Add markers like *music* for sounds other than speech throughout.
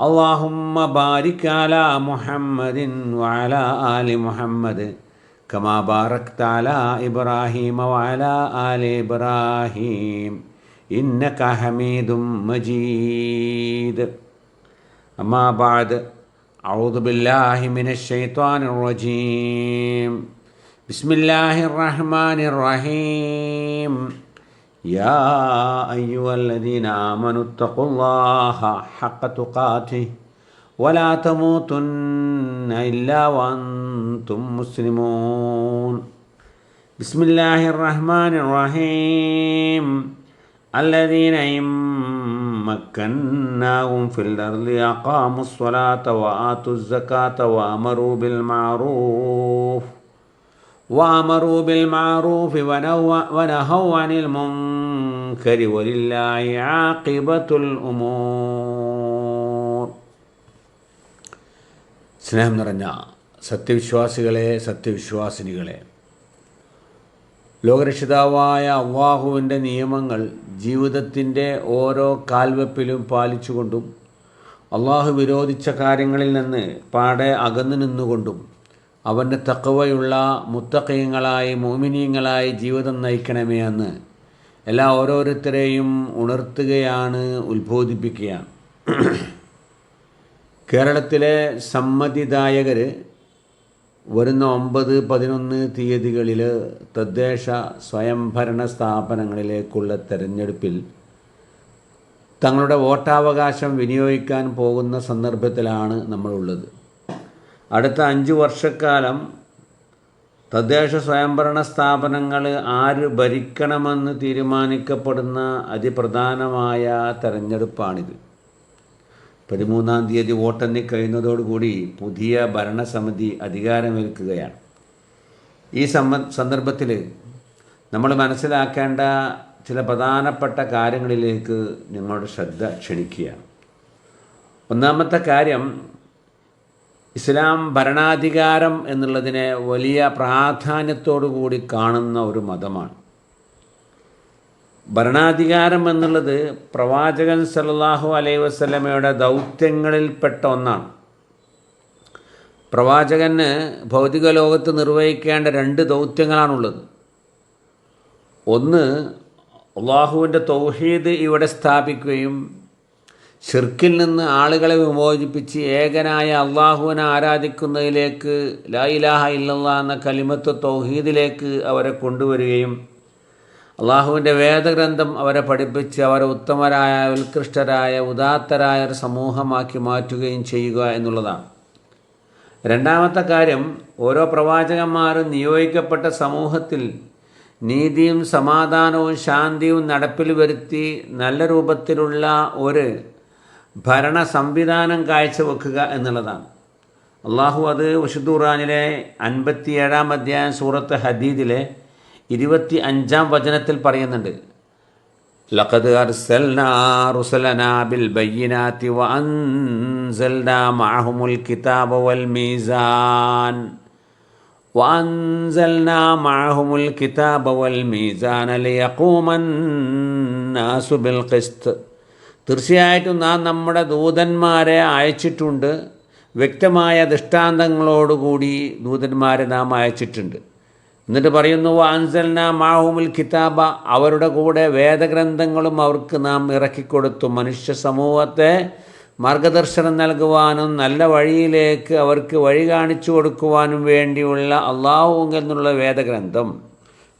اللهم بارك على محمد وعلى آل محمد كما باركت على إبراهيم وعلى آل إبراهيم إنك حميد مجيد أما بعد أعوذ بالله من الشيطان الرجيم بسم الله الرحمن الرحيم يا أيها الذين آمنوا اتقوا الله حق تقاته ولا تموتن إلا وأنتم مسلمون. بسم الله الرحمن الرحيم. الذين إن مكناهم في الأرض أقاموا الصلاة وآتوا الزكاة وأمروا بالمعروف. وامروا بالمعروف ونهوا عن المنكر ولله عاقبة الأمور സ്നേഹം നിറഞ്ഞ സത്യവിശ്വാസികളെ സത്യവിശ്വാസിനികളെ ലോകരക്ഷിതാവായ അള്ളാഹുവിൻ്റെ നിയമങ്ങൾ ജീവിതത്തിൻ്റെ ഓരോ കാൽവെപ്പിലും പാലിച്ചുകൊണ്ടും അള്ളാഹു വിരോധിച്ച കാര്യങ്ങളിൽ നിന്ന് പാടെ അകന്നു നിന്നുകൊണ്ടും അവന്റെ തക്കവയുള്ള മുത്തക്കയങ്ങളായി മോമിനീയങ്ങളായി ജീവിതം നയിക്കണമേ എന്ന് എല്ലാ ഓരോരുത്തരെയും ഉണർത്തുകയാണ് ഉത്ബോധിപ്പിക്കുകയാണ്. കേരളത്തിലെ സമ്മതിദായകർ വരുന്ന ഒമ്പത് പതിനൊന്ന് തീയതികളിൽ തദ്ദേശ സ്വയംഭരണ സ്ഥാപനങ്ങളിലേക്കുള്ള തെരഞ്ഞെടുപ്പിൽ തങ്ങളുടെ വോട്ടാവകാശം വിനിയോഗിക്കാൻ പോകുന്ന സന്ദർഭത്തിലാണ് നമ്മളുള്ളത്. അടുത്ത അഞ്ച് വർഷക്കാലം തദ്ദേശ സ്വയംഭരണ സ്ഥാപനങ്ങൾ ആര് ഭരിക്കണമെന്ന് തീരുമാനിക്കപ്പെടുന്ന അതിപ്രധാനമായ തെരഞ്ഞെടുപ്പാണിത്. പതിമൂന്നാം തീയതി വോട്ടെണ്ണി കഴിയുന്നതോടുകൂടി പുതിയ ഭരണസമിതി അധികാരമേൽക്കുകയാണ്. ഈ സമ്മ സന്ദർഭത്തിൽ നമ്മൾ മനസ്സിലാക്കേണ്ട ചില പ്രധാനപ്പെട്ട കാര്യങ്ങളിലേക്ക് നിങ്ങളുടെ ശ്രദ്ധ ക്ഷണിക്കുകയാണ്. ഒന്നാമത്തെ കാര്യം ഇസ്ലാം ഭരണാധികാരം എന്നുള്ളതിനെ വലിയ പ്രാധാന്യത്തോടു കൂടി കാണുന്ന ഒരു മതമാണ്. ഭരണാധികാരം എന്നുള്ളത് പ്രവാചകൻ സല്ലാഹു അലൈ വസ്ലമയുടെ ദൗത്യങ്ങളിൽപ്പെട്ട ഒന്നാണ്. പ്രവാചകന് ഭൗതിക ലോകത്ത് നിർവഹിക്കേണ്ട രണ്ട് ദൗത്യങ്ങളാണുള്ളത്. ഒന്ന് അള്ളാഹുവിന്റെ തൗഹീദ് ഇവിടെ സ്ഥാപിക്കുകയും ഷിർക്കിൽ നിന്ന് ആളുകളെ വിമോചിപ്പിച്ച് ഏകനായ അള്ളാഹുവിനെ ആരാധിക്കുന്നതിലേക്ക് ലാ ഇലാഹ എന്ന കലിമത്ത് തൗഹീദിലേക്ക് അവരെ കൊണ്ടുവരികയും അള്ളാഹുവിന്റെ വേദഗ്രന്ഥം അവരെ പഠിപ്പിച്ച് അവരെ ഉത്തമരായ ഉത്കൃഷ്ടരായ ഉദാത്തരായ ഒരു സമൂഹമാക്കി മാറ്റുകയും ചെയ്യുക എന്നുള്ളതാണ്. രണ്ടാമത്തെ കാര്യം ഓരോ പ്രവാചകന്മാരും നിയോഗിക്കപ്പെട്ട സമൂഹത്തിൽ നീതിയും സമാധാനവും ശാന്തിയും നടപ്പിൽ വരുത്തി നല്ല രൂപത്തിലുള്ള ഒരു ഭരണ സംവിധാനം കാഴ്ചവെക്കുക എന്നുള്ളതാണ് അള്ളാഹു അത് വിശുദ്ധുറാനിലെ അൻപത്തിയേഴാം അധ്യായം സൂറത്ത് ഹദീദിലെ ഇരുപത്തി അഞ്ചാം വചനത്തിൽ പറയുന്നുണ്ട് ലഖദ് അർസൽനാ റുസലനാ ബിൽ ബയ്യിനാത്തി വഅൻസൽനാ മഅഹുമുൽ കിതാബ വൽ മീസാൻ وأنزلنا معهم الكتاب والميزان ليقوم الناس بالقسط തീർച്ചയായിട്ടും നാം നമ്മുടെ ദൂതന്മാരെ അയച്ചിട്ടുണ്ട്. വ്യക്തമായ ദൃഷ്ടാന്തങ്ങളോടുകൂടി ദൂതന്മാരെ നാം അയച്ചിട്ടുണ്ട്. എന്നിട്ട് പറയുന്നു വാൻസൽന മാഹുമുൽ കിതാബ. അവരുടെ കൂടെ വേദഗ്രന്ഥങ്ങളും അവർക്ക് നാം ഇറക്കിക്കൊടുത്തു. മനുഷ്യ സമൂഹത്തെ മാർഗദർശനം നൽകുവാനും നല്ല വഴിയിലേക്ക് അവർക്ക് വഴി കാണിച്ചു കൊടുക്കുവാനും വേണ്ടിയുള്ള അള്ളാഹു എന്നുള്ള വേദഗ്രന്ഥം.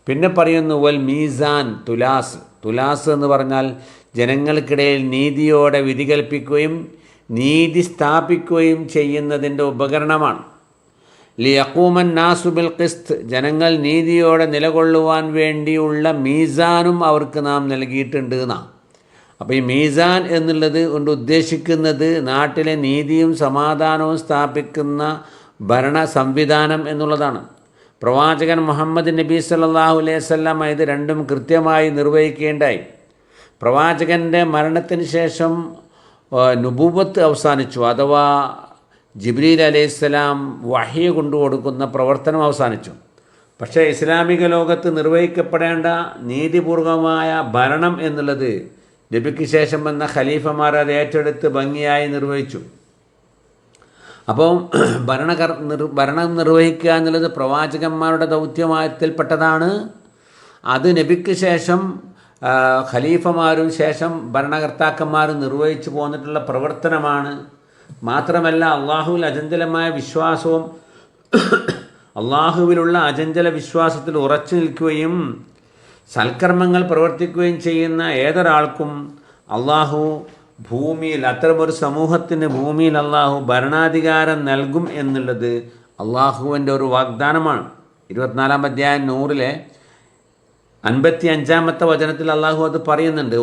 പിന്നെ പറയുന്നു വൽ മീസാൻ തുലാസ്. തുലാസ് എന്ന് പറഞ്ഞാൽ ജനങ്ങൾക്കിടയിൽ നീതിയോടെ വിധി കൽപ്പിക്കുകയും നീതി സ്ഥാപിക്കുകയും ചെയ്യുന്നതിന്റെ ഉപകരണമാണ്. ലിയക്കൂമൻ നാസുബിൽ ഖിസ്ത് ജനങ്ങൾ നീതിയോടെ നിലകൊള്ളുവാൻ വേണ്ടിയുള്ള മീസാനും അവർക്ക് നാം നൽകിയിട്ടുണ്ട് എന്നാണ് അപ്പോൾ ഈ മീസാൻ എന്നുള്ളത് കൊണ്ട് ഉദ്ദേശിക്കുന്നത് നാട്ടിലെ നീതിയും സമാധാനവും സ്ഥാപിക്കുന്ന ഭരണ സംവിധാനം എന്നുള്ളതാണ്. പ്രവാചകൻ മുഹമ്മദ് നബി സല്ലാഹു അലൈഹി സ്വല്ലാം ഇത് രണ്ടും കൃത്യമായി നിർവഹിക്കേണ്ടായി. പ്രവാചകന്റെ മരണത്തിന് ശേഷം നുബൂബത്ത് അവസാനിച്ചു. അഥവാ ജിബ്രീൽ അലൈഹിസ്സലാം വഹിയ കൊണ്ടു കൊടുക്കുന്ന പ്രവർത്തനം അവസാനിച്ചു. പക്ഷേ ഇസ്ലാമിക ലോകത്ത് നിർവഹിക്കപ്പെടേണ്ട നീതിപൂർവമായ ഭരണം എന്നുള്ളത് നബിക്ക് ശേഷം വന്ന ഖലീഫമാർ അത് ഏറ്റെടുത്ത് ഭംഗിയായി നിർവഹിച്ചു. അപ്പം *clears throat* ഭരണകർ നിർ ഭരണം നിർവഹിക്കുക എന്നുള്ളത് പ്രവാചകന്മാരുടെ ദൗത്യമായത്തിൽപ്പെട്ടതാണ്. അത് നബിക്ക് ശേഷം ഖലീഫമാരും ശേഷം ഭരണകർത്താക്കന്മാരും നിർവഹിച്ചു പോന്നിട്ടുള്ള പ്രവർത്തനമാണ്. മാത്രമല്ല അള്ളാഹുവിൽ അചഞ്ചലമായ വിശ്വാസവും അള്ളാഹുവിലുള്ള അചഞ്ചല വിശ്വാസത്തിൽ ഉറച്ചു നിൽക്കുകയും സൽക്കർമ്മങ്ങൾ പ്രവർത്തിക്കുകയും ചെയ്യുന്ന ഏതൊരാൾക്കും അള്ളാഹു ഭൂമിയിൽ അത്തരമൊരു സമൂഹത്തിന് ഭൂമിയിൽ അള്ളാഹു ഭരണാധികാരം നൽകും എന്നുള്ളത് അള്ളാഹുവിന്റെ ഒരു വാഗ്ദാനമാണ്. ഇരുപത്തിനാലാം അധ്യായം നൂറിലെ അൻപത്തി അഞ്ചാമത്തെ വചനത്തിൽ അള്ളാഹു അത് പറയുന്നുണ്ട്.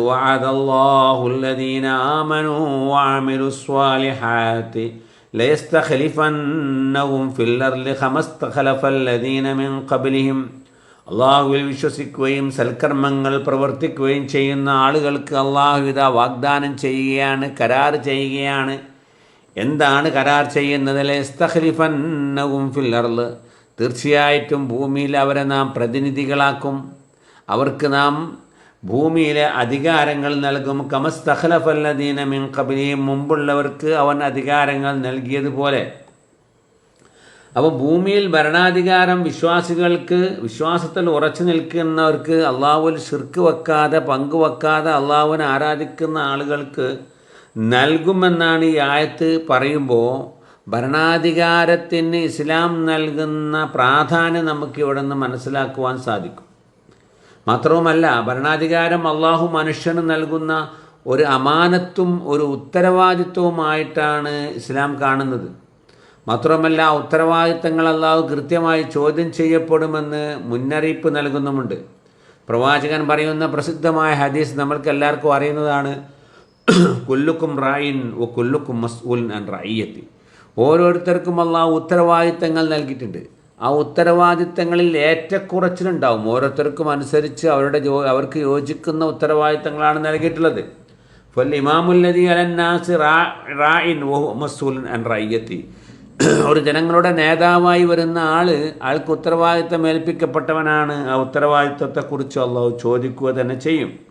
അള്ളാഹുവിൽ വിശ്വസിക്കുകയും സൽക്കർമ്മങ്ങൾ പ്രവർത്തിക്കുകയും ചെയ്യുന്ന ആളുകൾക്ക് അള്ളാഹു ഇതാ വാഗ്ദാനം ചെയ്യുകയാണ് കരാർ ചെയ്യുകയാണ്. എന്താണ് കരാർ ചെയ്യുന്നത്? ലേസ്തഖലിഫന്നവും ഫില്ലർൽ തീർച്ചയായിട്ടും ഭൂമിയിൽ അവരെ നാം പ്രതിനിധികളാക്കും. അവർക്ക് നാം ഭൂമിയിലെ അധികാരങ്ങൾ നൽകും. കമസ്തഖലഫല്ലദീന മിൻ കബിലിയും മുമ്പുള്ളവർക്ക് അവൻ അധികാരങ്ങൾ നൽകിയതുപോലെ. അപ്പോൾ ഭൂമിയിൽ ഭരണാധികാരം വിശ്വാസികൾക്ക് വിശ്വാസത്തിൽ ഉറച്ചു നിൽക്കുന്നവർക്ക് അള്ളാഹുവിൽ ഷിർക്ക് വെക്കാതെ പങ്കുവെക്കാതെ അള്ളാഹുവിനെ ആരാധിക്കുന്ന ആളുകൾക്ക് നൽകുമെന്നാണ് ഈ ആയത്ത് പറയുമ്പോൾ ഭരണാധികാരത്തിന് ഇസ്ലാം നൽകുന്ന പ്രാധാന്യം നമുക്ക് ഇവിടെ നിന്ന് മനസ്സിലാക്കുവാൻ സാധിക്കും. മാത്രവുമല്ല ഭരണാധികാരം അള്ളാഹു മനുഷ്യന് നൽകുന്ന ഒരു അമാനത്തും ഒരു ഉത്തരവാദിത്വവുമായിട്ടാണ് ഇസ്ലാം കാണുന്നത്. മാത്രമല്ല ഉത്തരവാദിത്തങ്ങൾ അള്ളാഹു കൃത്യമായി ചോദ്യം ചെയ്യപ്പെടുമെന്ന് മുന്നറിയിപ്പ് നൽകുന്നുമുണ്ട്. പ്രവാചകൻ പറയുന്ന പ്രസിദ്ധമായ ഹദീസ് നമ്മൾക്ക് എല്ലാവർക്കും അറിയുന്നതാണ്. കുല്ലുക്കും റായിൻ ഒ കുല്ലുക്കും മസ്ഊൽ ആൻഡ് റായിയത്തി ഓരോരുത്തർക്കും അള്ളാഹു ഉത്തരവാദിത്തങ്ങൾ നൽകിയിട്ടുണ്ട്. ആ ഉത്തരവാദിത്തങ്ങളിൽ ഏറ്റക്കുറച്ചിലുണ്ടാവും. ഓരോരുത്തർക്കും അനുസരിച്ച് അവരുടെ ജോ അവർക്ക് യോജിക്കുന്ന ഉത്തരവാദിത്തങ്ങളാണ് നൽകിയിട്ടുള്ളത്. ഫൽ ഇമാമുല്ലതി അലന്നാസ് റായിൻ മസൂൽ അൻ റയ്യത്തി. ഒരു ജനങ്ങളുടെ നേതാവായി വരുന്ന ആൾ ആൾക്ക് ഉത്തരവാദിത്തം ഏൽപ്പിക്കപ്പെട്ടവനാണ് ആ ഉത്തരവാദിത്തത്തെക്കുറിച്ച് അള്ളാഹു ചോദിക്കുക തന്നെ ചെയ്യും.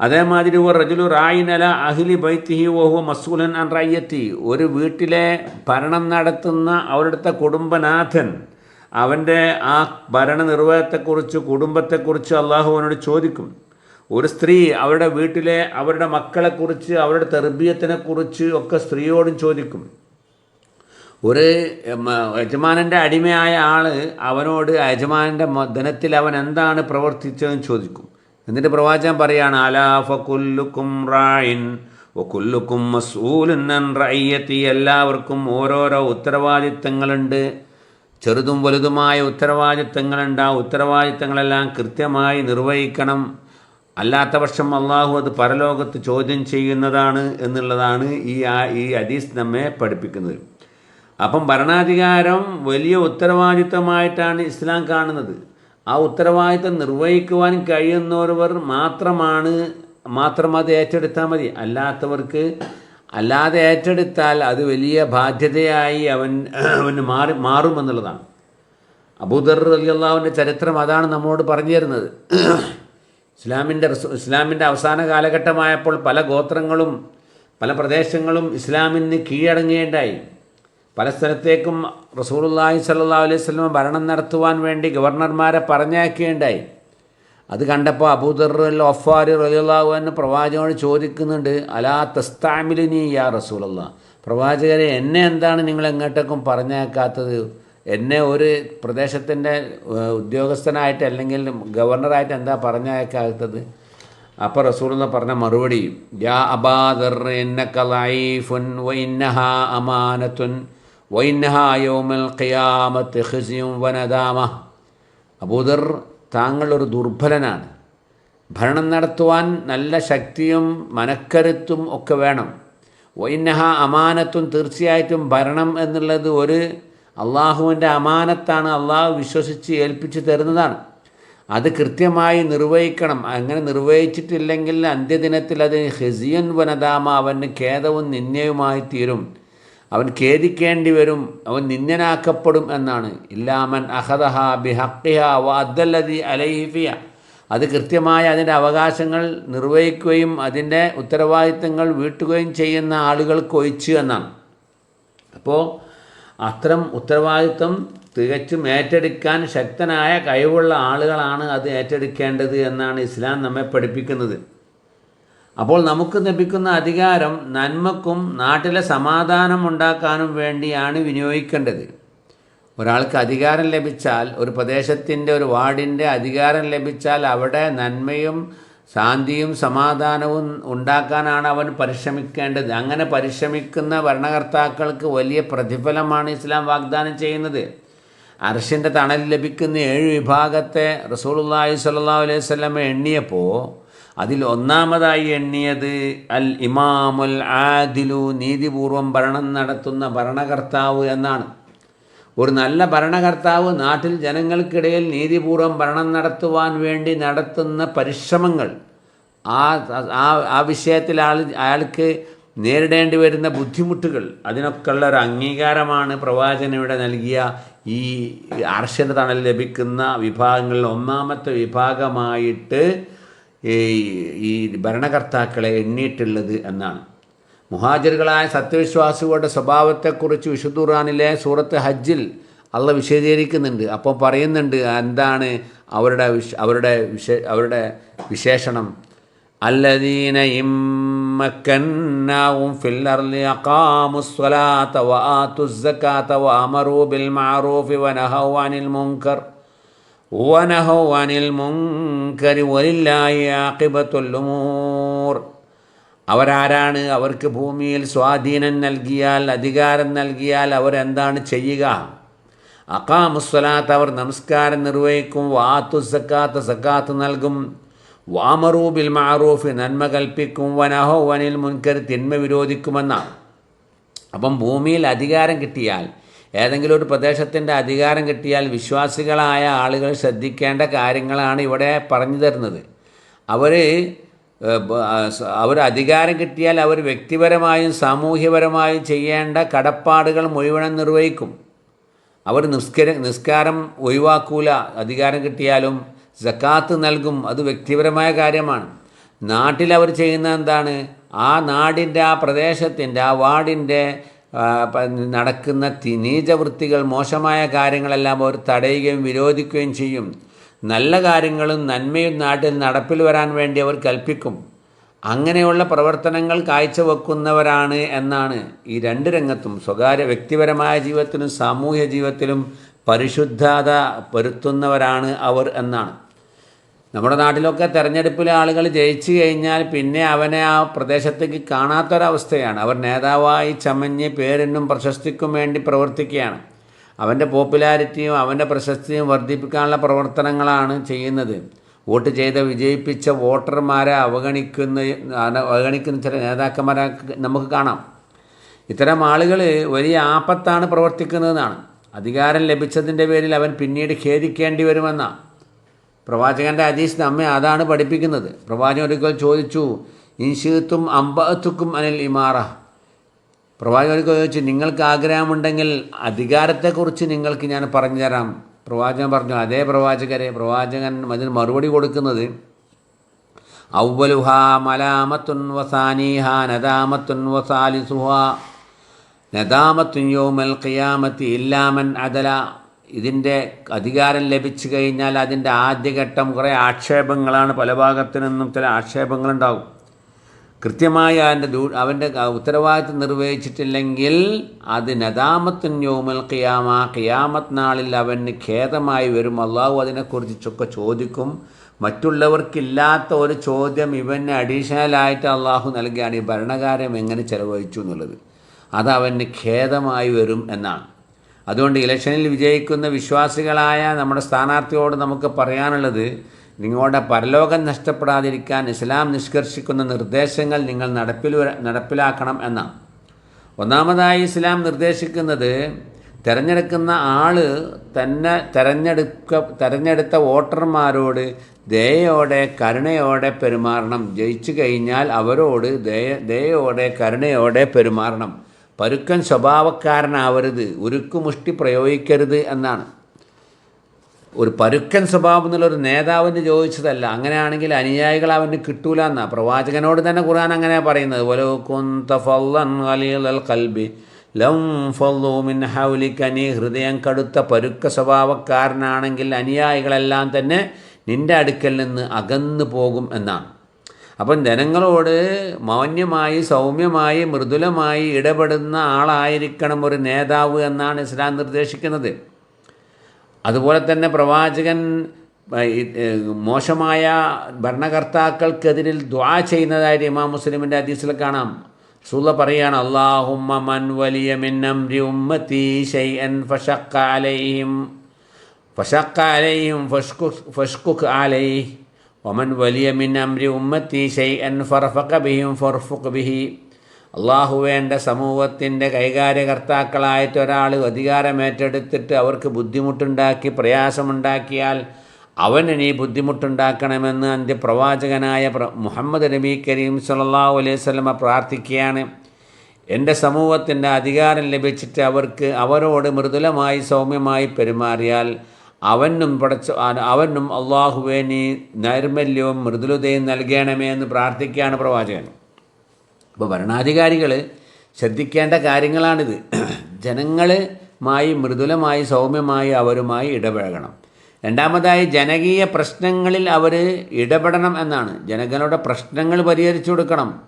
അതേമാതിരി ഒരു റജുലു റായിനല അഹിലി ബൈത്തിഹി ഓഹു മസൂലൻ അൻ റയ്യത്തി ഒരു വീട്ടിലെ ഭരണം നടത്തുന്ന അവരുടെ കുടുംബനാഥൻ അവന്റെ ആ ഭരണ നിർവഹത്തെക്കുറിച്ച് കുടുംബത്തെക്കുറിച്ച് അള്ളാഹുവിനോട് ചോദിക്കും. ഒരു സ്ത്രീ അവരുടെ വീട്ടിലെ അവരുടെ മക്കളെക്കുറിച്ച് അവരുടെ തെർബീയത്തിനെക്കുറിച്ച് ഒക്കെ സ്ത്രീയോടും ചോദിക്കും. ഒരു യജമാനന്റെ അടിമയായ ആൾ അവനോട് യജമാനന്റെ ധനത്തിൽ അവൻ എന്താണ് പ്രവർത്തിച്ചതെന്ന് ചോദിക്കും. എന്നിട്ട് പ്രവാചകൻ പറയാണ് അലാഫുല്ലുക്കും റായിൻ റയ്യത്തി എല്ലാവർക്കും ഓരോരോ ഉത്തരവാദിത്തങ്ങളുണ്ട്. ചെറുതും വലുതുമായ ഉത്തരവാദിത്തങ്ങളുണ്ട്. ആ ഉത്തരവാദിത്തങ്ങളെല്ലാം കൃത്യമായി നിർവഹിക്കണം. അല്ലാത്ത പക്ഷം അള്ളാഹു അത് പരലോകത്ത് ചോദ്യം ചെയ്യുന്നതാണ് എന്നുള്ളതാണ് ഈ ഈ ഹദീസ് നമ്മെ പഠിപ്പിക്കുന്നത്. അപ്പം ഭരണാധികാരം വലിയ ഉത്തരവാദിത്തമായിട്ടാണ് ഇസ്ലാം കാണുന്നത്. ആ ഉത്തരവാദിത്തം നിർവഹിക്കുവാൻ കഴിയുന്നവർ മാത്രമാണ് മാത്രം അത് ഏറ്റെടുത്താൽ മതി. അല്ലാത്തവർക്ക് അല്ലാതെ ഏറ്റെടുത്താൽ അത് വലിയ ബാധ്യതയായി അവൻ അവന് മാറി മാറുമെന്നുള്ളതാണ്. അബൂദർ അലിയല്ലാവിന്റെ ചരിത്രം അതാണ് നമ്മോട് പറഞ്ഞു തരുന്നത്. ഇസ്ലാമിന്റെ ഇസ്ലാമിന്റെ അവസാന കാലഘട്ടമായപ്പോൾ പല ഗോത്രങ്ങളും പല പ്രദേശങ്ങളും ഇസ്ലാമിന് കീഴടങ്ങേണ്ടായി. പല സ്ഥലത്തേക്കും റസൂലുള്ളാഹി സല്ലാ അലൈഹി സ്വലം ഭരണം നടത്തുവാൻ വേണ്ടി ഗവർണർമാരെ പറഞ്ഞയക്കുകയുണ്ടായി. അത് കണ്ടപ്പോൾ അബൂദർ ഒഫാരി റലിയുള്ളാഹുവിന് പ്രവാചകനോട് ചോദിക്കുന്നുണ്ട് അലാ തസ്താമിലിനി യാ റസൂലല്ല പ്രവാചകരെ എന്നെ എന്താണ് നിങ്ങൾ എങ്ങോട്ടേക്കും പറഞ്ഞേക്കാത്തത് എന്നെ ഒരു പ്രദേശത്തിന്റെ ഉദ്യോഗസ്ഥനായിട്ട് അല്ലെങ്കിൽ ഗവർണറായിട്ട് എന്താ പറഞ്ഞേക്കാത്തത് അപ്പോൾ റസൂലെന്ന് പറഞ്ഞ മറുപടി യാ അബാദർ എന്നക ലൈഫുൻ വഇന്നഹ അമാനത്തുൻ ഖിയാമത്ത് വനദാമ. അബൂദർ താങ്കളൊരു ദുർബലനാണ്. ഭരണം നടത്തുവാൻ നല്ല ശക്തിയും മനക്കരുത്തും ഒക്കെ വേണം. വൈനഹ അമാനത്തും തീർച്ചയായിട്ടും ഭരണം എന്നുള്ളത് ഒരു അള്ളാഹുവിന്റെ അമാനത്താണ് അള്ളാഹു വിശ്വസിച്ച് ഏൽപ്പിച്ചു തരുന്നതാണ്. അത് കൃത്യമായി നിർവഹിക്കണം. അങ്ങനെ നിർവഹിച്ചിട്ടില്ലെങ്കിൽ അന്ത്യദിനത്തിൽ അത് ഹെസിയൻ വനദാമ അവന് ഖേദവും നിന്ദയുമായി തീരും. അവൻ ഖേദിക്കേണ്ടി വരും അവൻ നിന്ദനാക്കപ്പെടും എന്നാണ്. ഇല്ലാമൻ അഹദഹ ബിഹക്കിഹ വദ്ദല്ലതി അലൈഹിഫിയ അത് കൃത്യമായ അതിന്റെ അവകാശങ്ങൾ നിർവഹിക്കുകയും അതിന്റെ ഉത്തരവാദിത്തങ്ങൾ വീട്ടുകയും ചെയ്യുന്ന ആളുകൾക്ക് ഒഴിച്ചു എന്നാണ്. അപ്പോൾ അത്തരം ഉത്തരവാദിത്വം തികച്ചും ഏറ്റെടുക്കാൻ ശക്തനായ കഴിവുള്ള ആളുകളാണ് അത് ഏറ്റെടുക്കേണ്ടത് എന്നാണ് ഇസ്ലാം നമ്മെ പഠിപ്പിക്കുന്നത്. അപ്പോൾ നമുക്ക് ലഭിക്കുന്ന അധികാരം നന്മക്കും നാട്ടിലെ സമാധാനം ഉണ്ടാക്കാനും വേണ്ടിയാണ് വിനിയോഗിക്കേണ്ടത്. ഒരാൾക്ക് അധികാരം ലഭിച്ചാൽ ഒരു പ്രദേശത്തിന്റെ ഒരു വാർഡിന്റെ അധികാരം ലഭിച്ചാൽ അവിടെ നന്മയും ശാന്തിയും സമാധാനവും ഉണ്ടാക്കാനാണ് അവൻ പരിശ്രമിക്കേണ്ടത്. അങ്ങനെ പരിശ്രമിക്കുന്ന ഭരണകർത്താക്കൾക്ക് വലിയ പ്രതിഫലമാണ് ഇസ്ലാം വാഗ്ദാനം ചെയ്യുന്നത്. അർഷിന്റെ തണൽ ലഭിക്കുന്ന ഏഴ് വിഭാഗത്തെ റസൂൾ റസൂലുള്ളാഹി സ്വല്ലാ അലൈഹി വസല്ലം എണ്ണിയപ്പോൾ അതിൽ ഒന്നാമതായി എണ്ണിയത് അൽ ഇമാമുൽ ആദിലു നീതിപൂർവം ഭരണം നടത്തുന്ന ഭരണകർത്താവ് എന്നാണ്. ഒരു നല്ല ഭരണകർത്താവ് നാട്ടിൽ ജനങ്ങൾക്കിടയിൽ നീതിപൂർവം ഭരണം നടത്തുവാൻ വേണ്ടി നടത്തുന്ന പരിശ്രമങ്ങൾ. ആ ആ വിഷയത്തിൽ ആൾ അയാൾക്ക് നേരിടേണ്ടി വരുന്ന ബുദ്ധിമുട്ടുകൾ അതിനൊക്കെയുള്ള ഒരു അംഗീകാരമാണ് പ്രവാചകൻ ഇവിടെ നൽകിയ ഈ അർശന തണൽ ലഭിക്കുന്ന വിഭാഗങ്ങളിൽ ഒന്നാമത്തെ വിഭാഗമായിട്ട് ഈ ഭരണകർത്താക്കളെ എണ്ണിയിട്ടുള്ളത് എന്നാണ്. മുഹാജിറുകളായ സത്യവിശ്വാസികളുടെ സ്വഭാവത്തെക്കുറിച്ച് വിശുദ്ധ ഖുർആനിലെ സൂറത്ത് ഹജ്ജിൽ അള്ള വിശദീകരിക്കുന്നുണ്ട്. അപ്പോൾ പറയുന്നുണ്ട് എന്താണ് അവരുടെ വിശ അവരുടെ വിശ അവരുടെ വിശേഷണം? അല്ലദീന ഇമ്മക്കന്നാവും ഫിൽ അർളി അഖാമുസ്സലാത്ത വആത്തുസ്സകാത്ത വഅമറൂ ബിൽ മഅറൂഫി മുൻകർ. അവരാരാണ്? അവർക്ക് ഭൂമിയിൽ സ്വാധീനം നൽകിയാൽ അധികാരം നൽകിയാൽ അവരെന്താണ് ചെയ്യുക? അക്കാമുസ്വലാത്ത് അവർ നമസ്കാരം നിർവഹിക്കും വാത്തു സക്കാത്ത് സക്കാത്ത് നൽകും. വാമറൂബിൽ മാറൂഫ് നന്മ കൽപ്പിക്കും. വനഹോ വനിൽ മുൻകർ തിന്മ വിരോധിക്കുമെന്നാണ്. അപ്പം ഭൂമിയിൽ അധികാരം കിട്ടിയാൽ ഏതെങ്കിലും ഒരു പ്രദേശത്തിന്റെ അധികാരം കിട്ടിയാൽ വിശ്വാസികളായ ആളുകൾ ശ്രദ്ധിക്കേണ്ട കാര്യങ്ങളാണ് ഇവിടെ പറഞ്ഞു തരുന്നത്. അവർ അവർ അധികാരം കിട്ടിയാൽ അവർ വ്യക്തിപരമായും സാമൂഹ്യപരമായും ചെയ്യേണ്ട കടപ്പാടുകൾ മുഴുവനും നിർവഹിക്കും. അവർ നിസ്കര നിസ്കാരം ഒഴിവാക്കൂല. അധികാരം കിട്ടിയാലും ജക്കാത്ത് നൽകും. അത് വ്യക്തിപരമായ കാര്യമാണ്. നാട്ടിൽ അവർ ചെയ്യുന്ന എന്താണ്? ആ നാടിന്റെ ആ പ്രദേശത്തിന്റെ ആ വാർഡിന്റെ നടക്കുന്ന നീചവൃത്തികൾ മോശമായ കാര്യങ്ങളെല്ലാം അവർ തടയുകയും വിരോധിക്കുകയും ചെയ്യും. നല്ല കാര്യങ്ങളും നന്മയും നാട്ടിൽ നടപ്പിൽ വരാൻ വേണ്ടി അവർ കൽപ്പിക്കും. അങ്ങനെയുള്ള പ്രവർത്തനങ്ങൾ കാഴ്ചവെക്കുന്നവരാണ് എന്നാണ് ഈ രണ്ട് രംഗത്തും. സ്വകാര്യ വ്യക്തിപരമായ ജീവിതത്തിലും സാമൂഹ്യ ജീവിതത്തിലും പരിശുദ്ധത വരുത്തുന്നവരാണ് അവർ എന്നാണ്. നമ്മുടെ നാട്ടിലൊക്കെ തെരഞ്ഞെടുപ്പിൽ ആളുകൾ ജയിച്ചു കഴിഞ്ഞാൽ പിന്നെ അവനെ ആ പ്രദേശത്തേക്ക് കാണാത്തൊരവസ്ഥയാണ്. അവർ നേതാവായി ചമഞ്ഞ് പേരെന്നും പ്രശസ്തിക്കും വേണ്ടി പ്രവർത്തിക്കുകയാണ്. അവന്റെ പോപ്പുലാരിറ്റിയും അവന്റെ പ്രശസ്തിയും വർദ്ധിപ്പിക്കാനുള്ള പ്രവർത്തനങ്ങളാണ് ചെയ്യുന്നത്. വോട്ട് ചെയ്ത വിജയിപ്പിച്ച വോട്ടർമാരെ അവഗണിക്കുന്ന അവഗണിക്കുന്ന ചില നേതാക്കന്മാരെ നമുക്ക് കാണാം. ഇത്തരം ആളുകൾ വലിയ ആപത്താണ് പ്രവർത്തിക്കുന്നതെന്നാണ്. അധികാരം ലഭിച്ചതിന്റെ പേരിൽ അവൻ പിന്നീട് ഖേദിക്കേണ്ടി വരുമെന്നാണ്. പ്രവാചകന്റെ ഹദീസ് നമ്മെ അതാണ് പഠിപ്പിക്കുന്നത്. പ്രവാചകൻ ഒരിക്കൽ ചോദിച്ചു ഇൻഷീത്തും അമ്പത്തുക്കും അനിൽ ഇമാറ? പ്രവാചകൻ ഒരിക്കൽ ചോദിച്ചു നിങ്ങൾക്ക് ആഗ്രഹമുണ്ടെങ്കിൽ അധികാരത്തെക്കുറിച്ച് നിങ്ങൾക്ക് ഞാൻ പറഞ്ഞു തരാം പ്രവാചകൻ പറഞ്ഞു അതേ പ്രവാചകരെ പ്രവാചകൻ അതിന് മറുപടി കൊടുക്കുന്നത് ഔവലുഹ മലാമത്തുൻ വസാനീഹ നദാമത്തുൻ വസാലിസുഹ നദാമത്തുൻ യോമൽ ഖിയാമത്തി ഇല്ലാമൻ അദല. ഇതിന്റെ അധികാരം ലഭിച്ചു കഴിഞ്ഞാൽ അതിന്റെ ആദ്യഘട്ടം കുറേ ആക്ഷേപങ്ങളാണ്. പല ഭാഗത്തു നിന്നും ചില ആക്ഷേപങ്ങളുണ്ടാകും. കൃത്യമായി അവന്റെ ദൂ അവന്റെ ഉത്തരവാദിത്വം നിർവഹിച്ചിട്ടില്ലെങ്കിൽ അത് നദാമത്തിൻ യോമൽ ഖിയാമ ഖിയാമത്ത് നാളിൽ അവന് ഖേദമായി വരും. അള്ളാഹു അതിനെക്കുറിച്ച് അതിനെക്കുറിച്ചൊക്കെ ചോദിക്കും. മറ്റുള്ളവർക്കില്ലാത്ത ഒരു ചോദ്യം ഇവന് അഡീഷണലായിട്ട് അള്ളാഹു നൽകുകയാണ്. ഈ ഭരണകാര്യം എങ്ങനെ ചെലവഴിച്ചു എന്നുള്ളത്. അത് അവന് ഖേദമായി വരും എന്നാണ്. അതുകൊണ്ട് ഇലക്ഷനിൽ വിജയിക്കുന്ന വിശ്വാസികളായ നമ്മുടെ സ്ഥാനാർത്ഥിയോട് നമുക്ക് പറയാനുള്ളത് നിങ്ങളുടെ പരലോകം നഷ്ടപ്പെടാതിരിക്കാൻ ഇസ്ലാം നിഷ്കർഷിക്കുന്ന നിർദ്ദേശങ്ങൾ നിങ്ങൾ നടപ്പിൽ നടപ്പിലാക്കണം എന്നാണ്. ഒന്നാമതായി ഇസ്ലാം നിർദ്ദേശിക്കുന്നത് തിരഞ്ഞെടുക്കുന്ന ആൾ തന്നെ തിരഞ്ഞെടുക്ക തിരഞ്ഞെടുത്ത വോട്ടർമാരോട് ദയോടെ കരുണയോടെ പെരുമാറണം. ജയിച്ചു കഴിഞ്ഞാൽ അവരോട് ദയ ദയോടെ കരുണയോടെ പെരുമാറണം. പരുക്കൻ സ്വഭാവക്കാരനാവരുത് ഉരുക്കുമുഷ്ടി പ്രയോഗിക്കരുത് എന്നാണ്. ഒരു പരുക്കൻ സ്വഭാവം എന്നുള്ള ഒരു നേതാവിന് ചോദിച്ചതല്ല. അങ്ങനെയാണെങ്കിൽ അനുയായികൾ അവന് കിട്ടൂല എന്നാ. പ്രവാചകനോട് തന്നെ ഖുർആൻ അങ്ങനെ പറയുന്നത്. "വലൗ ഖൽബി ലം മിൻ ഹൗലിക. നീ ഹൃദയം കടുത്ത പരുക്ക സ്വഭാവക്കാരനാണെങ്കിൽ അനുയായികളെല്ലാം തന്നെ നിന്റെ അടുക്കൽ നിന്ന് അകന്നു പോകും എന്നാണ്. അപ്പം ജനങ്ങളോട് മൗന്യമായി സൗമ്യമായി മൃദുലമായി ഇടപെടുന്ന ആളായിരിക്കണം ഒരു നേതാവ് എന്നാണ് ഇസ്ലാം നിർദ്ദേശിക്കുന്നത്. അതുപോലെ തന്നെ പ്രവാചകൻ മോശമായ ഭരണകർത്താക്കൾക്കെതിരിൽ ദ്വാ ചെയ്യുന്നതായിട്ട് ഇമാം മുസ്ലിമിന്റെ ഹദീസിൽ കാണാം. സൂല പറയാണ് അള്ളാഹുമ്മ മൻ വലിയ മിന്നംരി ഉമ്മത്തി ഷൈഅൻ ഫഷക്ക അലൈഹിം ഫഷക്ക അലൈഹിം ഫഷ്കുക് ഫഷ്കുക് അലൈഹ്. ഒമൻ വലിയ മിൻ അംരി ഉമ്മത്തി ഷൈഅൻ ഫർഫക ബിഹിം ഫർഫുക് ബിഹി അള്ളാഹുവെ എന്റെ സമൂഹത്തിന്റെ കൈകാര്യകർത്താക്കളായിട്ട് ഒരാൾ അധികാരമേറ്റെടുത്തിട്ട് അവർക്ക് ബുദ്ധിമുട്ടുണ്ടാക്കി പ്രയാസമുണ്ടാക്കിയാൽ അവൻ ഇനി ബുദ്ധിമുട്ടുണ്ടാക്കണമെന്ന് അന്ത്യ പ്രവാചകനായ പ്ര മുഹമ്മദ് നബി കരീം സല്ലല്ലാഹു അലൈഹി സ്വലമ പ്രാർത്ഥിക്കുകയാണ്. എന്റെ സമൂഹത്തിന്റെ അധികാരം ലഭിച്ചിട്ട് അവർക്ക് അവരോട് മൃദുലമായി സൗമ്യമായി പെരുമാറിയാൽ അവനും പടച്ച അവനും അള്ളാഹുവെ നീ നൈർമല്യവും മൃദുലതയും നൽകണമേ എന്ന് പ്രാർത്ഥിക്കുകയാണ് പ്രവാചകൻ. അപ്പോൾ ഭരണാധികാരികൾ ശ്രദ്ധിക്കേണ്ട കാര്യങ്ങളാണിത്. ജനങ്ങളുമായി മൃദുലമായി സൗമ്യമായി അവരുമായി ഇടപഴകണം. രണ്ടാമതായി ജനകീയ പ്രശ്നങ്ങളിൽ അവർ ഇടപെടണം എന്നാണ്. ജനങ്ങളുടെ പ്രശ്നങ്ങൾ പരിഹരിച്ചു കൊടുക്കണം.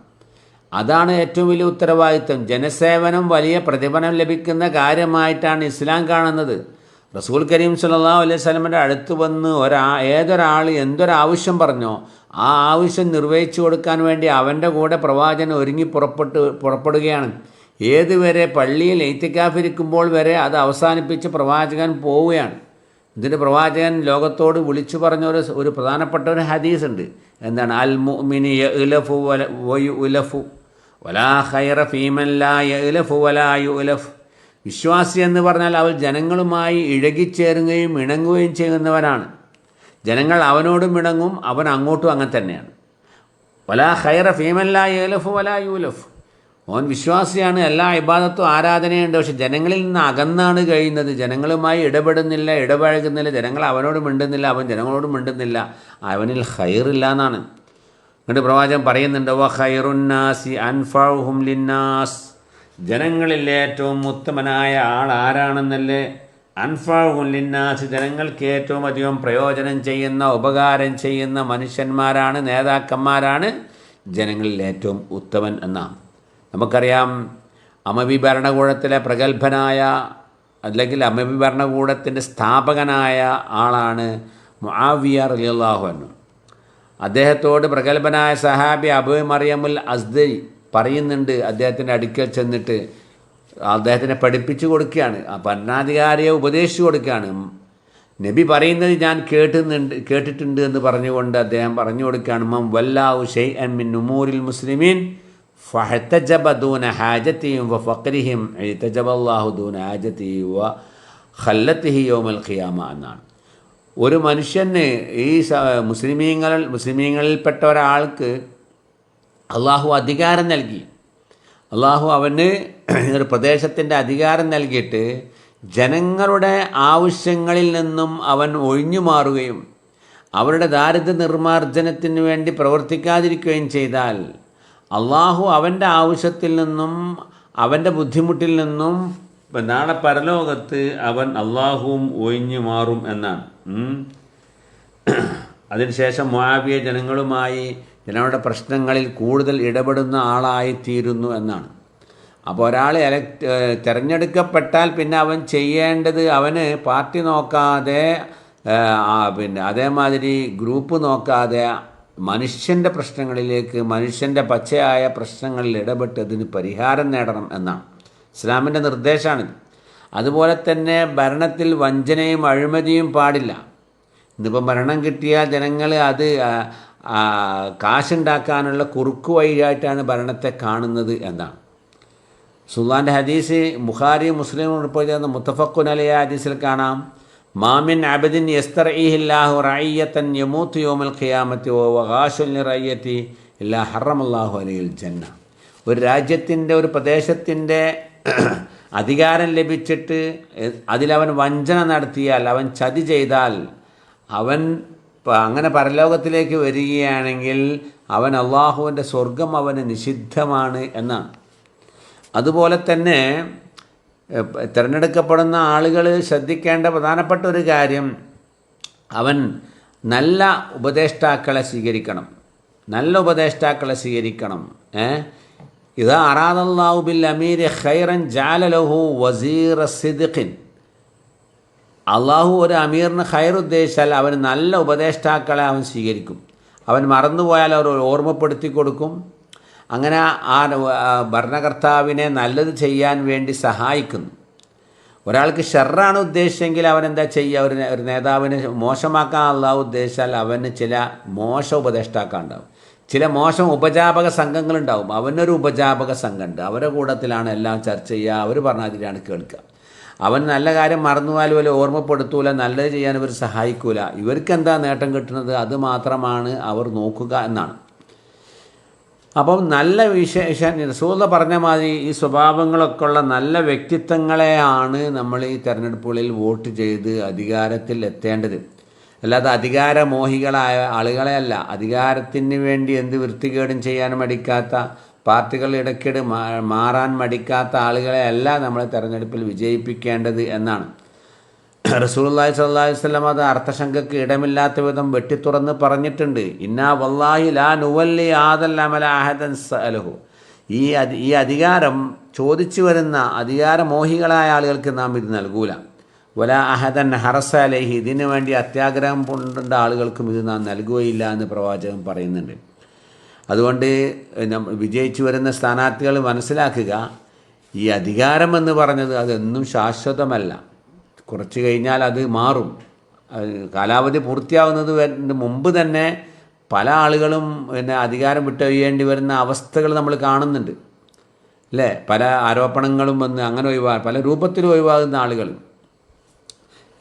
അതാണ് ഏറ്റവും വലിയ ഉത്തരവാദിത്വം. ജനസേവനം വലിയ പ്രതിഫലം ലഭിക്കുന്ന കാര്യമായിട്ടാണ് ഇസ്ലാം കാണുന്നത്. റസൂൽ കരീം സല്ലല്ലാഹു അലൈഹി സ്വലമിന്റെ അടുത്ത് വന്ന് ഒരാ ഏതൊരാൾ എന്തൊരാവശ്യം പറഞ്ഞോ ആ ആവശ്യം നിർവഹിച്ചു കൊടുക്കാൻ വേണ്ടി അവന്റെ കൂടെ പ്രവാചകൻ ഒരുങ്ങി പുറപ്പെട്ട് പുറപ്പെടുകയാണ്. ഏതുവരെ പള്ളിയിൽ എയ്ത്തിക്കാഫിരിക്കുമ്പോൾ വരെ അത് അവസാനിപ്പിച്ച് പ്രവാചകൻ പോവുകയാണ്. ഇതിന്റെ പ്രവാചകൻ ലോകത്തോട് വിളിച്ചു പറഞ്ഞ ഒരു പ്രധാനപ്പെട്ട ഒരു ഹദീസ് ഉണ്ട്. എന്താണ്? അൽ മുഅ്മിനി യഅ്ലഫു വല ഉലഫു വലാ ഖൈറ ഫീമൻ ലാ യഅ്ലഫു വലാ യുഅ്ലഫ്. വിശ്വാസി എന്ന് പറഞ്ഞാൽ അവൻ ജനങ്ങളുമായി ഇഴകിച്ചേരുകയും ഇണങ്ങുകയും ചെയ്യുന്നവനാണ് ജനങ്ങൾ അവനോടും ഇണങ്ങും അവൻ അങ്ങോട്ടും അങ്ങനെ തന്നെയാണ്. വലാ ഹൈറ ഫീമൻ ലാ വല യൂലഫ്. ഓൻ വിശ്വാസിയാണ് എല്ലാ ഇബാദത്തും ആരാധനയുണ്ട്. പക്ഷെ ജനങ്ങളിൽ നിന്ന് അകന്നാണ് കഴിയുന്നത്. ജനങ്ങളുമായി ഇടപെടുന്നില്ല ഇടപഴകുന്നില്ല. ജനങ്ങൾ അവനോട് മിണ്ടുന്നില്ല അവൻ ജനങ്ങളോട് മിണ്ടുന്നില്ല. അവനിൽ ഹൈറില്ല എന്നാണ്. എന്നിട്ട് പ്രവാചകൻ പറയുന്നുണ്ട് വ ഹൈറുന്നാസി അൻഫഉഹും ലിന്നാസ് ജനങ്ങളിൽ ഏറ്റവും ഉത്തമനായ ആൾ ആരാണെന്നല്ലേ അൻഫഉഹും ലിന്നാസ് ജനങ്ങൾക്ക് ഏറ്റവും അധികം പ്രയോജനം ചെയ്യുന്ന ഉപകാരം ചെയ്യുന്ന മനുഷ്യന്മാരാണ് നേതാക്കന്മാരാണ് ജനങ്ങളിൽ ഏറ്റവും ഉത്തമൻ എന്നാണ്. നമുക്കറിയാം അമവി ഭരണകൂടത്തിലെ പ്രഗത്ഭനായ അല്ലെങ്കിൽ അമവി ഭരണകൂടത്തിന്റെ സ്ഥാപകനായ ആളാണ് മുആവിയ റളിയല്ലാഹു അൻഹു. അദ്ദേഹത്തോട് പ്രഗത്ഭനായ സഹാബി അബു മറിയമുൽ അസ്ദരി പറയുന്നുണ്ട്. അദ്ദേഹത്തിന്റെ അടുക്കൽ ചെന്നിട്ട് അദ്ദേഹത്തിനെ പഠിപ്പിച്ചു കൊടുക്കുകയാണ്. ആ ഭരണാധികാരിയെ ഉപദേശിച്ചു കൊടുക്കുകയാണ്. നബി പറയുന്നത് ഞാൻ കേട്ടുന്നുണ്ട് കേട്ടിട്ടുണ്ട് എന്ന് പറഞ്ഞുകൊണ്ട് അദ്ദേഹം പറഞ്ഞു കൊടുക്കുകയാണ്. മം വല്ലാവു ഷെയ് അൻ മിൻ ഉമൂരിൽ മുസ്ലിമീൻ ഫഹത്തജബ ദൂന ഹാജത്തിയും വ ഫക്രിഹിം എഴുത്തജബ അള്ളാഹു ദൂന ഹാജത്തി വ ഖല്ലത്തിഹി യോമൽ ഖിയാമ എന്നാണ്. ഒരു മനുഷ്യന് ഈ മുസ്ലിമീങ്ങൾ മുസ്ലിമീങ്ങളിൽപ്പെട്ട ഒരാൾക്ക് അള്ളാഹു അധികാരം നൽകി അള്ളാഹു അവന് *clears throat* ഒരു പ്രദേശത്തിന്റെ അധികാരം നൽകിയിട്ട് ജനങ്ങളുടെ ആവശ്യങ്ങളിൽ നിന്നും അവൻ ഒഴിഞ്ഞു മാറുകയും അവരുടെ ദാരിദ്ര്യ നിർമ്മാർജനത്തിന് വേണ്ടി പ്രവർത്തിക്കാതിരിക്കുകയും ചെയ്താൽ അള്ളാഹു അവന്റെ ആവശ്യത്തിൽ നിന്നും അവന്റെ ബുദ്ധിമുട്ടിൽ നിന്നും നാളെ പരലോകത്ത് അവൻ അള്ളാഹുവും ഒഴിഞ്ഞു മാറും എന്നാണ്. *clears throat* അതിനുശേഷം മുആവിയ ജനങ്ങളുമായി ജനങ്ങളുടെ പ്രശ്നങ്ങളിൽ കൂടുതൽ ഇടപെടുന്ന ആളായിത്തീരുന്നു എന്നാണ്. അപ്പോൾ ഒരാൾ എലക്ട് തിരഞ്ഞെടുക്കപ്പെട്ടാൽ പിന്നെ അവൻ ചെയ്യേണ്ടത് അവന് പാർട്ടി നോക്കാതെ പിന്നെ അതേമാതിരി ഗ്രൂപ്പ് നോക്കാതെ മനുഷ്യന്റെ പ്രശ്നങ്ങളിലേക്ക് മനുഷ്യന്റെ പച്ചയായ പ്രശ്നങ്ങളിൽ ഇടപെട്ട് അതിന് പരിഹാരം നേടണം എന്നാണ്. ഇസ്ലാമിന്റെ നിർദ്ദേശമാണിത്. അതുപോലെ തന്നെ ഭരണത്തിൽ വഞ്ചനയും അഴിമതിയും പാടില്ല. ഇന്നിപ്പം ഭരണം കിട്ടിയാൽ ജനങ്ങൾ അത് കാശുണ്ടാക്കാനുള്ള കുറുക്കു വഴിയായിട്ടാണ് ഭരണത്തെ കാണുന്നത് എന്നാണ്. സുൽത്താന്റെ ഹദീസ് ബുഖാരി മുസ്ലിം റിപ്പോർട്ട് ചെയ്യുന്ന മുത്തഫക്കുൻ അലിയ ഹദീസിൽ കാണാം. മാമിൻ അബദിൻ യസ്തറഇഹില്ലാഹു റയ്യത്തൻ യമൂത്ത് യോമൽ ഖിയാമത്തി ഓ വകാശുൽ റയ്യത്തി ഇല്ലാ ഹറമല്ലാഹു അലിയിൽ ജന്ന. ഒരു രാജ്യത്തിന്റെ ഒരു പ്രദേശത്തിന്റെ *clears throat* അധികാരം ലഭിച്ചിട്ട് അതിലവൻ വഞ്ചന നടത്തിയാൽ അവൻ ചതി ചെയ്താൽ അവൻ അങ്ങനെ പരലോകത്തിലേക്ക് വരികയാണെങ്കിൽ അവൻ അള്ളാഹുവിന്റെ സ്വർഗം അവന് നിഷിദ്ധമാണ് എന്നാണ്. അതുപോലെ തന്നെ തിരഞ്ഞെടുക്കപ്പെടുന്ന ആളുകൾ ശ്രദ്ധിക്കേണ്ട പ്രധാനപ്പെട്ട ഒരു കാര്യം അവൻ നല്ല ഉപദേഷ്ടാക്കളെ സ്വീകരിക്കണം. നല്ല ഉപദേഷ്ടാക്കളെ സ്വീകരിക്കണം. ഏ? ഇത് അറാദല്ലാഹു ബിൽ അമീർ ഖൈറൻ ജാലലഹു വസീർ സിദ്ഖിൻ. അള്ളാഹു ഒരു അമീറിന് ഹയർ ഉദ്ദേശിച്ചാൽ അവന് നല്ല ഉപദേഷ്ടാക്കളെ അവൻ സ്വീകരിക്കും. അവൻ മറന്നുപോയാൽ അവർ ഓർമ്മപ്പെടുത്തി കൊടുക്കും. അങ്ങനെ ആ ഭരണകർത്താവിനെ നല്ലത് ചെയ്യാൻ വേണ്ടി സഹായിക്കുന്നു. ഒരാൾക്ക് ഷെറാണ് ഉദ്ദേശിച്ചെങ്കിൽ അവൻ എന്താ ചെയ്യുക? ഒരു ഒരു നേതാവിനെ മോശമാക്കാൻ അള്ളാഹു ഉദ്ദേശിച്ചാൽ അവന് ചില മോശ ഉപദേഷ്ടാക്കളുണ്ടാവും. ചില മോശം ഉപജാപക സംഘങ്ങളുണ്ടാവും. അവനൊരു ഉപജാപക സംഘമുണ്ട്. അവരുടെ കൂട്ടത്തിലാണ് എല്ലാം ചർച്ച ചെയ്യുക. അവർ പറഞ്ഞാതിരിയാണ് കേൾക്കുക. അവൻ നല്ല കാര്യം മറന്നുപോലും വല്ല ഓർമ്മപ്പെടുത്തൂല നല്ലത് ചെയ്യാൻ ഇവർ സഹായിക്കൂല. ഇവർക്ക് എന്താ നേട്ടം കിട്ടുന്നത്? അത് മാത്രമാണ് അവർ നോക്കുക എന്നാണ്. അപ്പം നല്ല വിശേഷ റസൂല പറഞ്ഞ മാതിരി ഈ സ്വഭാവങ്ങളൊക്കെ ഉള്ള നല്ല വ്യക്തിത്വങ്ങളെയാണ് നമ്മൾ ഈ തെരഞ്ഞെടുപ്പുകളിൽ വോട്ട് ചെയ്ത് അധികാരത്തിൽ എത്തേണ്ടത്. അല്ലാതെ അധികാരമോഹികളായ ആളുകളെയല്ല അധികാരത്തിന് വേണ്ടി എന്ത് വൃത്തികേടും ചെയ്യാനും മടിക്കാത്ത പാർട്ടികൾ ഇടയ്ക്കിടെ മാറാൻ മടിക്കാത്ത ആളുകളെ അല്ല നമ്മൾ തെരഞ്ഞെടുപ്പിൽ വിജയിപ്പിക്കേണ്ടത് എന്നാണ്. റസൂലുള്ളാഹി സ്വല്ലല്ലാഹി അലൈഹി വസല്ലം അത് അർത്ഥശങ്കയ്ക്ക് ഇടമില്ലാത്ത വിധം വെട്ടിത്തുറന്ന് പറഞ്ഞിട്ടുണ്ട്. ഇന്നാ വല്ലാഹി ലാ നുവല്ലി ആദൽ അമല അഹദൻ സഅലഹു. ഈ ഈ അധികാരം ചോദിച്ചു വരുന്ന അധികാരമോഹികളായ ആളുകൾക്ക് നാം ഇത് നൽകൂല. വല അഹദൻ ഹറസ അലഹി. ഇതിനു വേണ്ടി അത്യാഗ്രഹം കൊണ്ട ആളുകൾക്കും ഇത് നാം നൽകുകയില്ല എന്ന് പ്രവാചകൻ പറയുന്നുണ്ട്. അതുകൊണ്ട് വിജയിച്ചു വരുന്ന സ്ഥാനാർത്ഥികൾ മനസ്സിലാക്കുക ഈ അധികാരം എന്ന് പറഞ്ഞത് അതെന്നും ശാശ്വതമല്ല. കുറച്ച് കഴിഞ്ഞാൽ അത് മാറും. കാലാവധി പൂർത്തിയാവുന്നത് മുമ്പ് തന്നെ പല ആളുകളും പിന്നെ അധികാരം വിട്ടൊഴിയേണ്ടി വരുന്ന അവസ്ഥകൾ നമ്മൾ കാണുന്നുണ്ട്. അല്ലേ? പല ആരോപണങ്ങളും വന്ന് അങ്ങനെ ഒഴിവാ പല രൂപത്തിൽ ഒഴിവാകുന്ന ആളുകൾ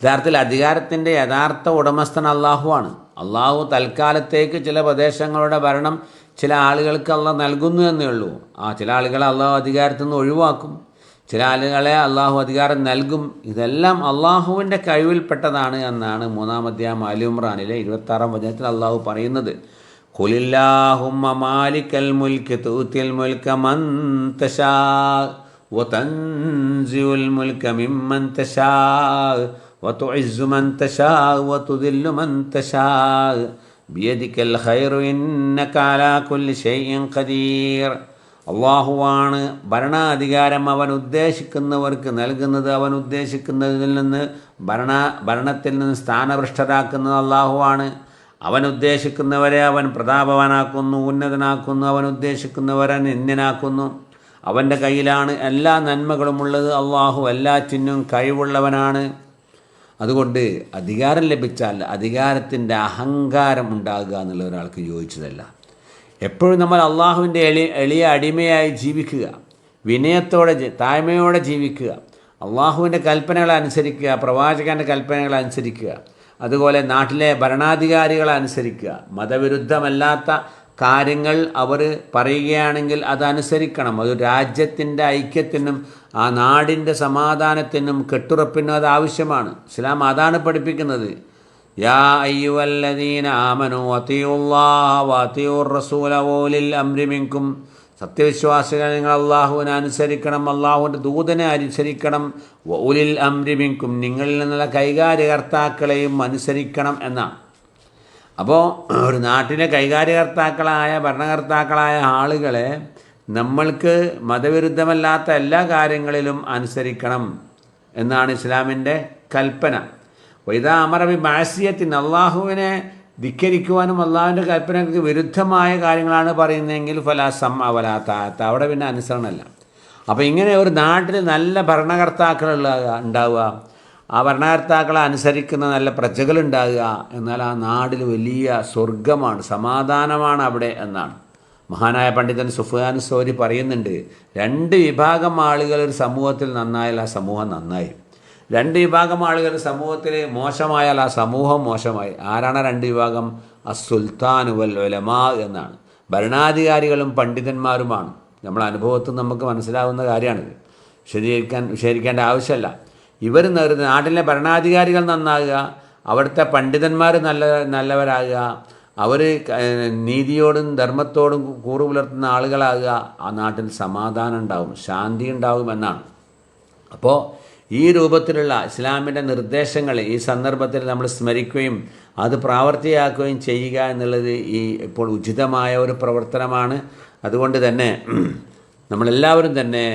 യഥാർത്ഥത്തിൽ അധികാരത്തിന്റെ യഥാർത്ഥ ഉടമസ്ഥൻ അള്ളാഹുവാണ് അള്ളാഹു തൽക്കാലത്തേക്ക് ചില പ്രദേശങ്ങളുടെ ഭരണം ചില ആളുകൾക്ക് അള്ളാഹ് നൽകുന്നു എന്നേ ഉള്ളൂ ആ ചില ആളുകളെ അള്ളാഹു അധികാരത്തിൽ നിന്ന് ഒഴിവാക്കും ചില ആളുകളെ അള്ളാഹു അധികാരം നൽകും ഇതെല്ലാം അള്ളാഹുവിൻ്റെ കഴിവിൽപ്പെട്ടതാണ് എന്നാണ് മൂന്നാം അധ്യായം അലിമ്രാനിലെ ഇരുപത്താറാം വചനത്തിൽ അള്ളാഹു പറയുന്നത് ഖുലില്ലാഹുമ്മ മാലിക്കൽ മുൽക്ക് തൂത്തിൽ മുൽക്ക മന്തശാ وتنزع الملك ممن تشاء وتعز من تشاء وتذل من تشاء ബിയദിക്കൽ ഹൈറു ഇന്നക്കാലാക്കുൽ ഷെയ്യൻ ഖദീർ. അള്ളാഹുവാണ് ഭരണാധികാരം അവൻ ഉദ്ദേശിക്കുന്നവർക്ക് നൽകുന്നത്. അവൻ ഉദ്ദേശിക്കുന്നതിൽ നിന്ന് ഭരണ ഭരണത്തിൽ നിന്ന് സ്ഥാനഭൃഷ്ടരാക്കുന്നത് അള്ളാഹുവാണ്. അവൻ ഉദ്ദേശിക്കുന്നവരെ അവൻ പ്രതാപവാനാക്കുന്നു ഉന്നതനാക്കുന്നു. അവൻ ഉദ്ദേശിക്കുന്നവരെ നിന്ദനാക്കുന്നു അവന്റെ കയ്യിലാണ് എല്ലാ നന്മകളുമുള്ളത്. അള്ളാഹു എല്ലാറ്റിനും കഴിവുള്ളവനാണ്. അതുകൊണ്ട് അധികാരം ലഭിച്ചാൽ അധികാരത്തിന്റെ അഹങ്കാരം ഉണ്ടാകുക എന്നുള്ള ഒരാൾക്ക് യോജിച്ചതല്ല. എപ്പോഴും നമ്മൾ അള്ളാഹുവിന്റെ എളി എളിയ അടിമയായി ജീവിക്കുക വിനയത്തോടെ താഴ്മയോടെ ജീവിക്കുക അള്ളാഹുവിന്റെ കൽപ്പനകൾ അനുസരിക്കുക പ്രവാചകന്റെ കൽപ്പനകൾ അനുസരിക്കുക അതുപോലെ നാട്ടിലെ ഭരണാധികാരികളെ അനുസരിക്കുക മതവിരുദ്ധമല്ലാത്ത കാര്യങ്ങൾ അവർ പറയുകയാണെങ്കിൽ അതനുസരിക്കണം. അത് രാജ്യത്തിന്റെ ഐക്യത്തിനും ആ നാടിന്റെ സമാധാനത്തിനും കെട്ടുറപ്പിനും അത് ആവശ്യമാണ്. ഇസ്ലാം അതാണ് പഠിപ്പിക്കുന്നത്. യാ അയ്യുവല്ലദീന ആമനു സത്യവിശ്വാസികൾ നിങ്ങൾ അള്ളാഹുവിനെ അനുസരിക്കണം അള്ളാഹുവിന്റെ ദൂതനെ അനുസരിക്കണം. ഉലിൽ അംരിമിക്കും നിങ്ങളിൽ നിന്നുള്ള കൈകാര്യകർത്താക്കളെയും അനുസരിക്കണം എന്നാണ്. അപ്പോൾ ഒരു നാട്ടിലെ കൈകാര്യകർത്താക്കളായ ഭരണകർത്താക്കളായ ആളുകളെ നമ്മൾക്ക് മതവിരുദ്ധമല്ലാത്ത എല്ലാ കാര്യങ്ങളിലും അനുസരിക്കണം എന്നാണ് ഇസ്ലാമിന്റെ കൽപ്പന. വൈദാ അമറബി മാസിയത്തിന് അള്ളാഹുവിനെ ധിക്കരിക്കുവാനും അള്ളാഹുവിന്റെ കൽപ്പനയ്ക്ക് വിരുദ്ധമായ കാര്യങ്ങളാണ് പറയുന്നതെങ്കിൽ ഫലാസം അവലാത്താത്ത അവിടെ പിന്നെ അനുസരണമല്ല അപ്പോൾ ഇങ്ങനെ ഒരു നാട്ടിൽ നല്ല ഭരണകർത്താക്കളുള്ള ഉണ്ടാവുക ആ ഭരണകർത്താക്കളെ അനുസരിക്കുന്ന നല്ല പ്രജകളുണ്ടാകുക എന്നാൽ ആ നാടിൽ വലിയ സ്വർഗമാണ് സമാധാനമാണ് അവിടെ എന്നാണ്. മഹാനായ പണ്ഡിതൻ സുഫാൻ സോരി പറയുന്നുണ്ട് രണ്ട് വിഭാഗം ആളുകൾ ഒരു സമൂഹത്തിൽ നന്നായാൽ ആ സമൂഹം നന്നായി. രണ്ട് വിഭാഗം ആളുകൾ സമൂഹത്തിൽ മോശമായാൽ ആ സമൂഹം മോശമായി. ആരാണ് രണ്ട് വിഭാഗം? അസുൽത്താൻ വൽ ഉലമാ എന്നാണ്. ഭരണാധികാരികളും പണ്ഡിതന്മാരുമാണ്. നമ്മൾ അനുഭവത്തിൽ നമുക്ക് മനസ്സിലാവുന്ന കാര്യമാണിത്. വിശദീകരിക്കാൻ വിശദീകരിക്കേണ്ട ആവശ്യമല്ല. ഇവർ നേരുന്ന നാട്ടിലെ ഭരണാധികാരികൾ നന്നാകുക അവിടുത്തെ പണ്ഡിതന്മാർ നല്ല നല്ലവരാകുക അവർ നീതിയോടും ധർമ്മത്തോടും കൂറു പുലർത്തുന്ന ആളുകളാകുക ആ നാട്ടിൽ സമാധാനം ഉണ്ടാവും ശാന്തി ഉണ്ടാകും എന്നാണ്. അപ്പോൾ ഈ രൂപത്തിലുള്ള ഇസ്ലാമിന്റെ നിർദ്ദേശങ്ങൾ ഈ സന്ദർഭത്തിൽ നമ്മൾ സ്മരിക്കുകയും അത് പ്രാവർത്തിയാക്കുകയും ചെയ്യുക എന്നുള്ളത് ഈ ഇപ്പോൾ ഉചിതമായ ഒരു പ്രവർത്തനമാണ്. അതുകൊണ്ട് തന്നെ *clears throat* നമ്മളെല്ലാവരും തന്നെ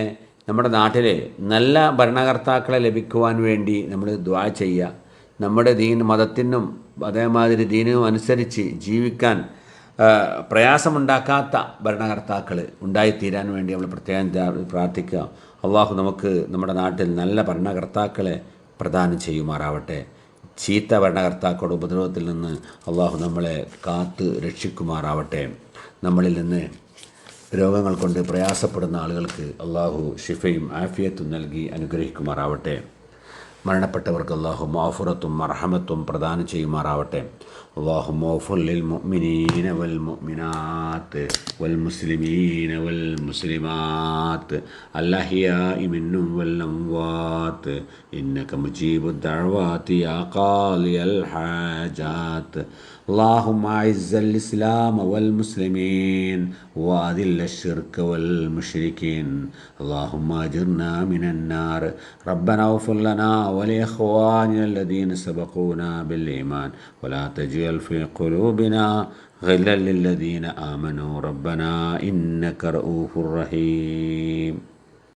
നമ്മുടെ നാട്ടിലെ നല്ല ഭരണകർത്താക്കളെ ലഭിക്കുവാൻ വേണ്ടി നമ്മൾ ദ്വാ ചെയ്യുക. നമ്മുടെ ദീൻ മതത്തിനും അതേമാതിരി ദീനും അനുസരിച്ച് ജീവിക്കാൻ പ്രയാസമുണ്ടാക്കാത്ത ഭരണകർത്താക്കൾ ഉണ്ടായിത്തീരാൻ വേണ്ടി നമ്മൾ പ്രത്യേകം പ്രാർത്ഥിക്കുക. അള്ളാഹു നമുക്ക് നമ്മുടെ നാട്ടിൽ നല്ല ഭരണകർത്താക്കളെ പ്രദാനം ചെയ്യുമാറാവട്ടെ. ചീത്ത ഭരണകർത്താക്കളുടെ ഉപദ്രവത്തിൽ നിന്ന് അള്ളാഹു നമ്മളെ കാത്ത് രക്ഷിക്കുമാറാവട്ടെ. നമ്മളിൽ നിന്ന് രോഗങ്ങൾ കൊണ്ട് പ്രയാസപ്പെടുന്ന ആളുകൾക്ക് അള്ളാഹു ഷിഫയും ആഫിയത്തും നൽകി അനുഗ്രഹിക്കുമാറാവട്ടെ. മരണപ്പെട്ടവർക്ക് അള്ളാഹു മാഫുറത്തും മർഹമത്തും പ്രദാനം ചെയ്യുമാറാവട്ടെ. അള്ളാഹു മോഫുല്ലിൽ മുഅ്മിനീന വൽ മുഅ്മിനാത്ത് വൽ മുസ്ലിമീന വൽ മുസ്ലിമാത്ത്. അല്ലഹിയാഇ മിന്നും വൽ അംവാത്ത്. ഇന്നക മുജീബു ദഅവാതി യാ ഖാലിയൽ ഹാജാത്ത്. اللهم أعز الإسلام والمسلمين وأذل الشرك والمشركين. اللهم أجرنا من النار. ربنا اغفر لنا ولإخواننا الذين سبقونا بالإيمان. ولا تجعل في قلوبنا غلا للذين آمنوا. ربنا إنك رؤوف رحيم.